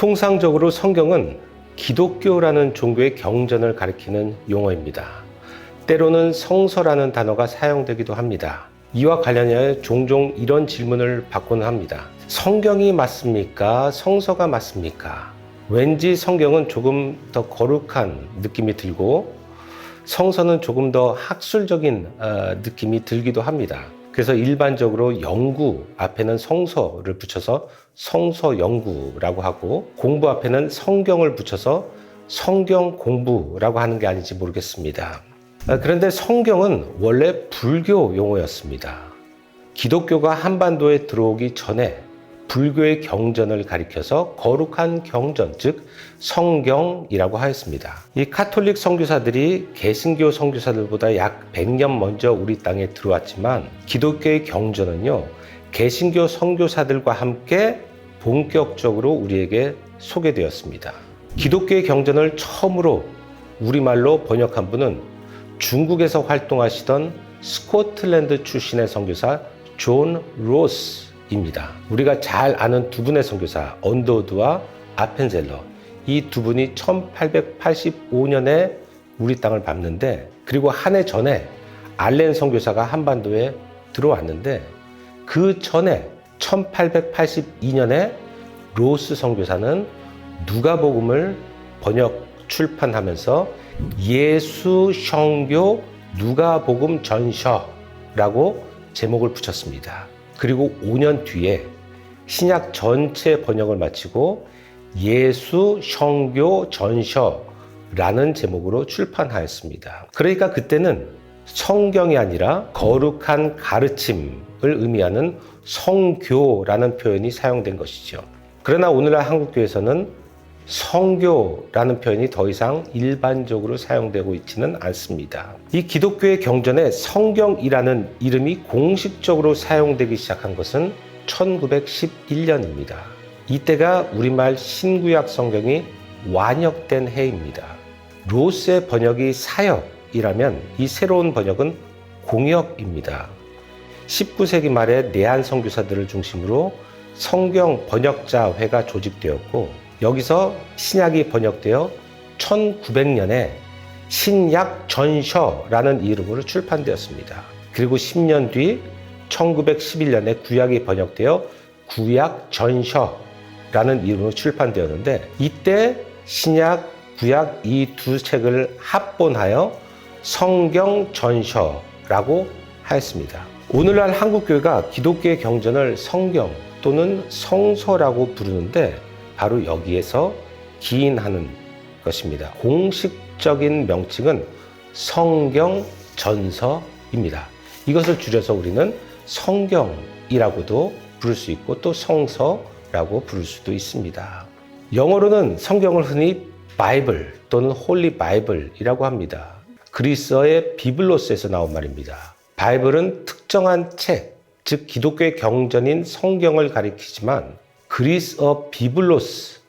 통상적으로 성경은 기독교라는 종교의 경전을 가리키는 용어입니다. 때로는 성서라는 단어가 사용되기도 합니다. 이와 관련하여 종종 이런 질문을 받곤 합니다. 성경이 맞습니까? 성서가 맞습니까? 왠지 성경은 조금 더 거룩한 느낌이 들고 성서는 조금 더 학술적인 어, 느낌이 들기도 합니다. 그래서 일반적으로 연구 앞에는 성서를 붙여서 성서 연구라고 하고 공부 앞에는 성경을 붙여서 성경 공부라고 하는 게 아닌지 모르겠습니다. 아, 그런데 성경은 원래 불교 용어였습니다. 기독교가 한반도에 들어오기 전에 불교의 경전을 가리켜서 거룩한 경전, 즉 성경이라고 하였습니다. 이 카톨릭 선교사들이 개신교 선교사들보다 약 100년 먼저 우리 땅에 들어왔지만 기독교의 경전은요. 개신교 선교사들과 함께 본격적으로 우리에게 소개되었습니다. 기독교의 경전을 처음으로 우리말로 번역한 분은 중국에서 활동하시던 스코틀랜드 출신의 선교사 존 로스 입니다. 우리가 잘 아는 두 분의 선교사 언더우드와 아펜젤러 이 두 분이 1885년에 우리 땅을 밟는데 그리고 한 해 전에 알렌 선교사가 한반도에 들어왔는데 그 전에 1882년에 로스 선교사는 누가복음을 번역 출판하면서 예수 성교 누가복음 전서라고 제목을 붙였습니다. 그리고 5년 뒤에 신약 전체 번역을 마치고 예수 성교 전서라는 제목으로 출판하였습니다. 그러니까 그때는 성경이 아니라 거룩한 가르침을 의미하는 성교라는 표현이 사용된 것이죠. 그러나 오늘날 한국교에서는 성교라는 표현이 더 이상 일반적으로 사용되고 있지는 않습니다. 이 기독교의 경전에 성경이라는 이름이 공식적으로 사용되기 시작한 것은 1911년입니다. 이때가 우리말 신구약 성경이 완역된 해입니다. 로스의 번역이 사역이라면 이 새로운 번역은 공역입니다. 19세기 말에 내한 선교사들을 중심으로 성경 번역자 회가 조직되었고 여기서 신약이 번역되어 1900년에 신약 전서라는 이름으로 출판되었습니다. 그리고 10년 뒤 1911년에 구약이 번역되어 구약 전서라는 이름으로 출판되었는데 이때 신약, 구약 이 두 책을 합본하여 성경 전서라고 하였습니다. 오늘날 한국 교회가 기독교의 경전을 성경 또는 성서라고 부르는데 바로 여기에서 기인하는 것입니다. 공식적인 명칭은 성경 전서입니다. 이것을 줄여서 우리는 성경이라고도 부를 수 있고 또 성서라고 부를 수도 있습니다. 영어로는 성경을 흔히 바이블 또는 홀리 바이블이라고 합니다. 그리스어의 비블로스에서 나온 말입니다. 바이블은 특정한 책, 즉 기독교의 경전인 성경을 가리키지만 그리스어 비블로스는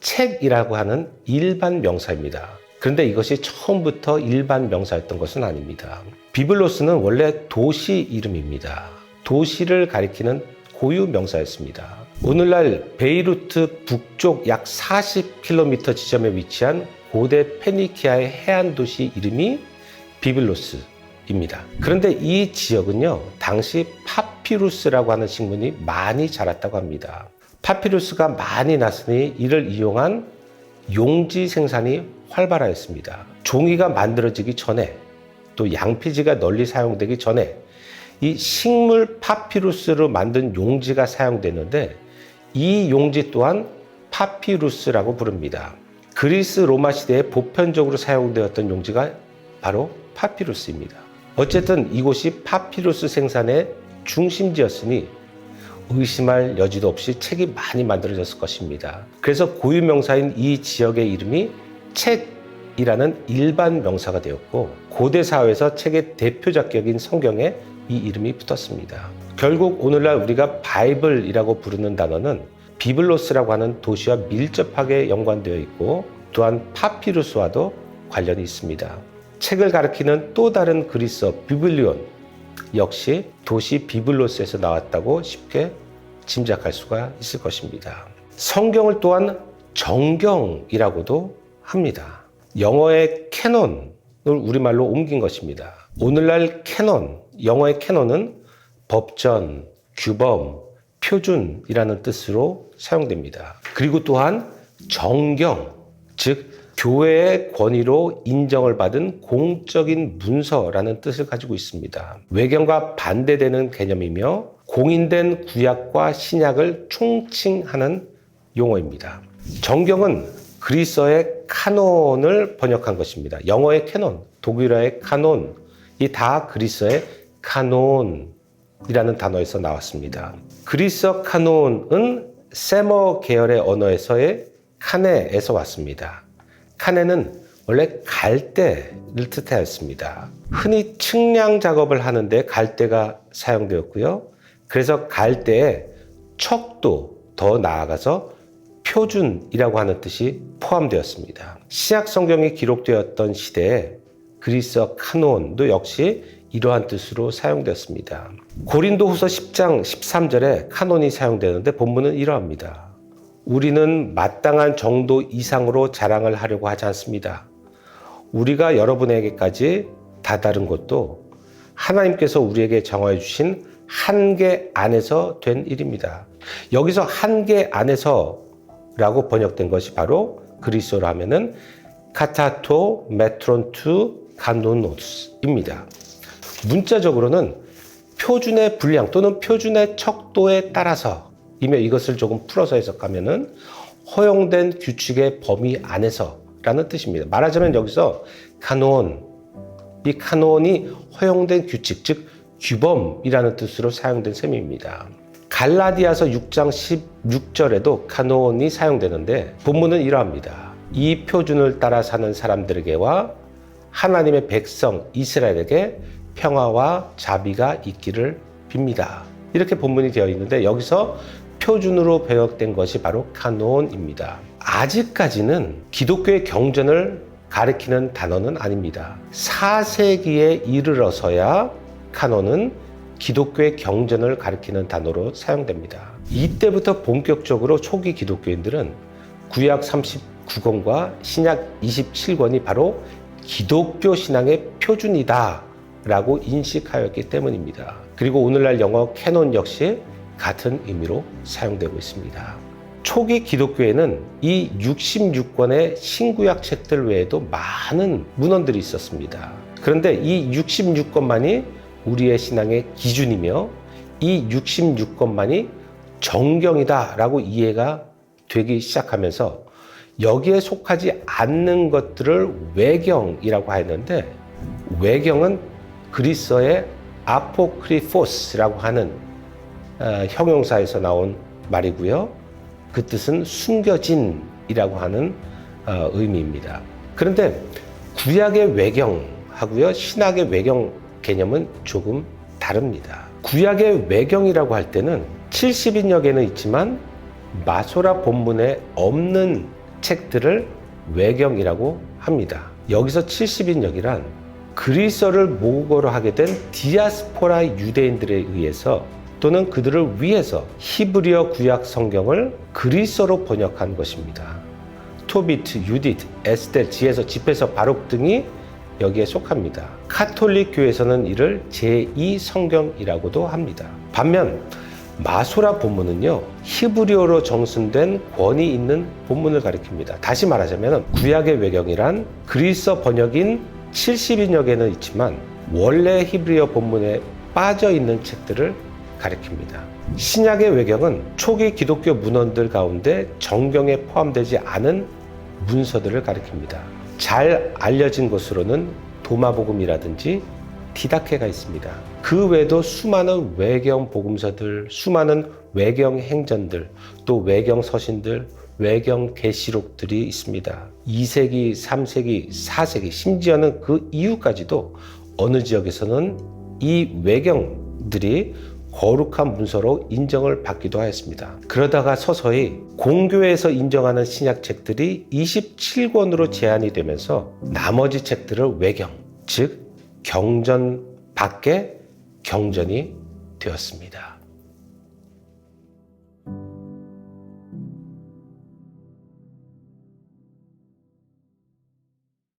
책이라고 하는 일반 명사입니다. 그런데 이것이 처음부터 일반 명사였던 것은 아닙니다. 비블로스는 원래 도시 이름입니다. 도시를 가리키는 고유 명사였습니다. 오늘날 베이루트 북쪽 약 40km 지점에 위치한 고대 페니키아의 해안 도시 이름이 비블로스 입니다. 그런데 이 지역은요, 당시 파피루스라고 하는 식물이 많이 자랐다고 합니다. 파피루스가 많이 났으니 이를 이용한 용지 생산이 활발하였습니다. 종이가 만들어지기 전에 또 양피지가 널리 사용되기 전에 이 식물 파피루스로 만든 용지가 사용되는데 이 용지 또한 파피루스라고 부릅니다. 그리스 로마 시대에 보편적으로 사용되었던 용지가 바로 파피루스입니다. 어쨌든 이곳이 파피루스 생산의 중심지였으니 의심할 여지도 없이 책이 많이 만들어졌을 것입니다. 그래서 고유 명사인 이 지역의 이름이 책이라는 일반 명사가 되었고 고대 사회에서 책의 대표 작 격인 성경에 이 이름이 붙었습니다. 결국 오늘날 우리가 바이블이라고 부르는 단어는 비블로스라고 하는 도시와 밀접하게 연관되어 있고 또한 파피루스와도 관련이 있습니다. 책을 가리키는 또 다른 그리스어 비블리온 역시 도시 비블로스에서 나왔다고 쉽게 짐작할 수가 있을 것입니다. 성경을 또한 정경이라고도 합니다. 영어의 캐논을 우리말로 옮긴 것입니다. 오늘날 캐논, 영어의 캐논은 법전, 규범, 표준이라는 뜻으로 사용됩니다. 그리고 또한 정경, 즉 교회의 권위로 인정을 받은 공적인 문서라는 뜻을 가지고 있습니다. 외경과 반대되는 개념이며 공인된 구약과 신약을 총칭하는 용어입니다. 정경은 그리스어의 카논을 번역한 것입니다. 영어의 캐논, 독일어의 카논, 이 다 그리스어의 카논이라는 단어에서 나왔습니다. 그리스어 카논은 세머 계열의 언어에서의 카네에서 왔습니다. 카네는 원래 갈대를 뜻하였습니다. 흔히 측량 작업을 하는데 갈대가 사용되었고요. 그래서 갈대에 척도 더 나아가서 표준이라고 하는 뜻이 포함되었습니다. 신약 성경이 기록되었던 시대에 그리스어 카논도 역시 이러한 뜻으로 사용되었습니다. 고린도 후서 10장 13절에 카논이 사용되는데 본문은 이러합니다. 우리는 마땅한 정도 이상으로 자랑을 하려고 하지 않습니다. 우리가 여러분에게까지 다다른 것도 하나님께서 우리에게 정하여 주신 한계 안에서 된 일입니다. 여기서 한계 안에서라고 번역된 것이 바로 그리스어로 하면은 카타토 메트론투 가노노스입니다. 문자적으로는 표준의 분량 또는 표준의 척도에 따라서 이며 이것을 조금 풀어서 해석하면은 허용된 규칙의 범위 안에서라는 뜻입니다. 말하자면 여기서 카논, 이 카논이 허용된 규칙, 즉 규범이라는 뜻으로 사용된 셈입니다. 갈라디아서 6장 16절에도 카논이 사용되는데 본문은 이러합니다. 이 표준을 따라 사는 사람들에게와 하나님의 백성 이스라엘에게 평화와 자비가 있기를 빕니다. 이렇게 본문이 되어 있는데 여기서 표준으로 번역된 것이 바로 카논입니다. 아직까지는 기독교의 경전을 가리키는 단어는 아닙니다. 4세기에 이르러서야 카논은 기독교의 경전을 가리키는 단어로 사용됩니다. 이때부터 본격적으로 초기 기독교인들은 구약 39권과 신약 27권이 바로 기독교 신앙의 표준이다 라고 인식하였기 때문입니다. 그리고 오늘날 영어 캐논 역시 같은 의미로 사용되고 있습니다. 초기 기독교에는 이 66권의 신구약 책들 외에도 많은 문헌들이 있었습니다. 그런데 이 66권만이 우리의 신앙의 기준이며 이 66권만이 정경이다라고 이해가 되기 시작하면서 여기에 속하지 않는 것들을 외경이라고 하였는데 외경은 그리스어의 아포크리포스라고 하는 어, 형용사에서 나온 말이고요. 그 뜻은 숨겨진이라고 하는 어, 의미입니다. 그런데 구약의 외경하고요, 신학의 외경 개념은 조금 다릅니다. 구약의 외경이라고 할 때는 70인역에는 있지만 마소라 본문에 없는 책들을 외경이라고 합니다. 여기서 70인역이란 그리스어를 모국어로 하게 된 디아스포라 유대인들에 의해서 또는 그들을 위해서 히브리어 구약 성경을 그리스어로 번역한 것입니다. 토비트, 유디트, 에스텔, 지에서 집에서 바룩 등이 여기에 속합니다. 카톨릭 교회에서는 이를 제2 성경이라고도 합니다. 반면 마소라 본문은요 히브리어로 정순된 권위 있는 본문을 가리킵니다. 다시 말하자면 구약의 외경이란 그리스어 번역인 70인역에는 있지만 원래 히브리어 본문에 빠져 있는 책들을 가리킵니다. 신약의 외경은 초기 기독교 문헌들 가운데 정경에 포함되지 않은 문서들을 가리킵니다. 잘 알려진 것으로는 도마복음이라든지 디다케가 있습니다. 그 외에도 수많은 외경 복음서들, 수많은 외경 행전들, 또 외경 서신들, 외경 계시록들이 있습니다. 2세기, 3세기, 4세기, 심지어는 그 이후까지도 어느 지역에서는 이 외경들이 거룩한 문서로 인정을 받기도 하였습니다. 그러다가 서서히 공교에서 인정하는 신약 책들이 27권으로 제한이 되면서 나머지 책들을 외경, 즉 경전 밖에 경전이 되었습니다.